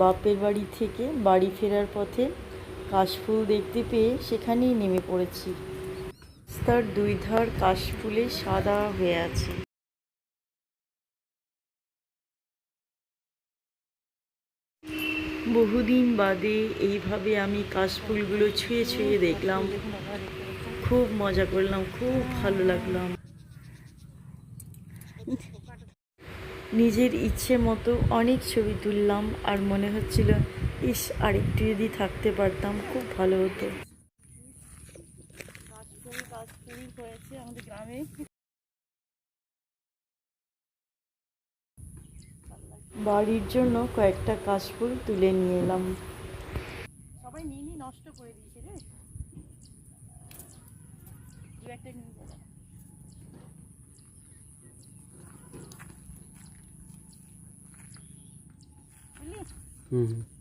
বাপের বাড়ি থেকে বাড়ি ফেরার পথে কাশফুল দেখতে পেয়ে সেখানেই নেমে পড়েছি। তার দুই ধার কাশফুলে সাদা হয়ে আছে। বহুদিন বাদে এইভাবে আমি কাশফুলগুলো ছুঁয়ে ছুঁয়ে দেখলাম। খুব মজা করলাম, খুব ভালো লাগলাম। নিজের ইচ্ছে মতো অনেক ছবি তুললাম আর মনে হচ্ছিল ইস আরেকটু যদি থাকতে পারতাম খুব ভালো হতো। হয়েছে আমাদের গ্রামে। বাড়ির জন্য কয়েকটা কাশফুল তুলে নিয়ে এলাম। সবাই নিয়ে নিয়ে নষ্ট করে দিয়েছে রে। একটা নিয়ে 嗯。